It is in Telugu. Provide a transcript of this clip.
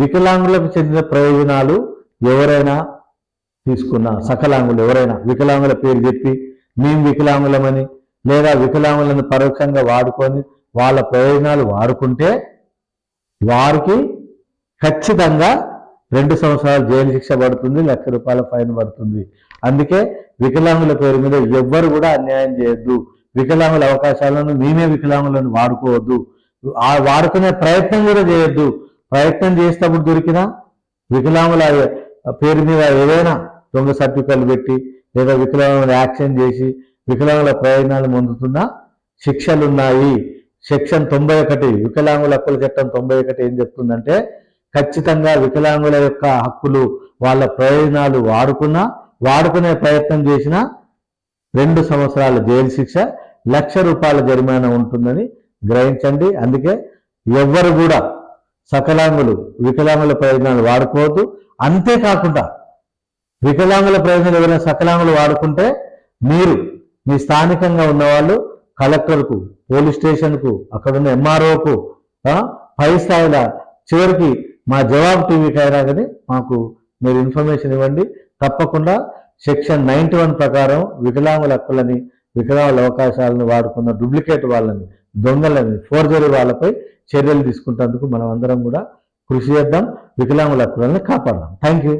వికలాంగులకు చెందిన ప్రయోజనాలు ఎవరైనా తీసుకున్న సకలాంగులు ఎవరైనా వికలాంగుల పేరు చెప్పి మేము వికలాంగులమని లేదా వికలాంగులను పరోక్షంగా వాడుకొని వాళ్ళ ప్రయోజనాలు వాడుకుంటే వారికి ఖచ్చితంగా రెండు సంవత్సరాలు జైలు శిక్ష పడుతుంది లక్ష రూపాయల ఫైన్ పడుతుంది. అందుకే వికలాంగుల పేరు మీద ఎవ్వరు కూడా అన్యాయం చేయొద్దు. వికలాంగుల అవకాశాలను మేమే వికలాంగులను వాడుకోవద్దు. ఆ వాడుకునే ప్రయత్నం కూడా చేయొద్దు. ప్రయత్నం చేసేటప్పుడు దొరికిన వికలాంగుల పేరు మీద ఏదైనా దొంగ సర్టిఫికెట్లు పెట్టి లేదా వికలాంగుల యాక్షన్ చేసి వికలాంగుల ప్రయోజనాలు పొందుతున్న శిక్షలు ఉన్నాయి సెక్షన్ తొంభై ఒకటి వికలాంగుల హక్కుల చట్టం తొంభై ఒకటి ఏం చెప్తుందంటే ఖచ్చితంగా వికలాంగుల యొక్క హక్కులు వాళ్ళ ప్రయోజనాలు వాడుకున్నా వాడుకునే ప్రయత్నం చేసిన రెండు సంవత్సరాల జైలు శిక్ష లక్ష రూపాయల జరిమానా ఉంటుందని గ్రహించండి. అందుకే ఎవ్వరు కూడా సకలాంగులు వికలాంగుల ప్రయోజనాలు వాడుకోవద్దు. అంతేకాకుండా వికలాంగుల ప్రయోజనాలు ఎవరైనా సకలాంగులు వాడుకుంటే మీరు మీ స్థానికంగా ఉన్నవాళ్ళు కలెక్టర్కు పోలీస్ స్టేషన్కు అక్కడున్న ఎంఆర్ఓకు పై స్థాయిల చివరికి మా జవాబు టీవీకి అయినా కానీ మాకు మీరు ఇన్ఫర్మేషన్ ఇవ్వండి. తప్పకుండా సెక్షన్ నైంటీ వన్ ప్రకారం వికలాంగుల హక్కులని వికలాంగుల అవకాశాలను వాడుకున్న డూప్లికేట్ వాళ్ళని దొంగలని ఫోర్జరీ వాళ్ళపై చర్యలు తీసుకుంటేందుకు మనం అందరం కూడా కృషి చేద్దాం వికలాంగుల హక్కులను కాపాడదాం. Thank you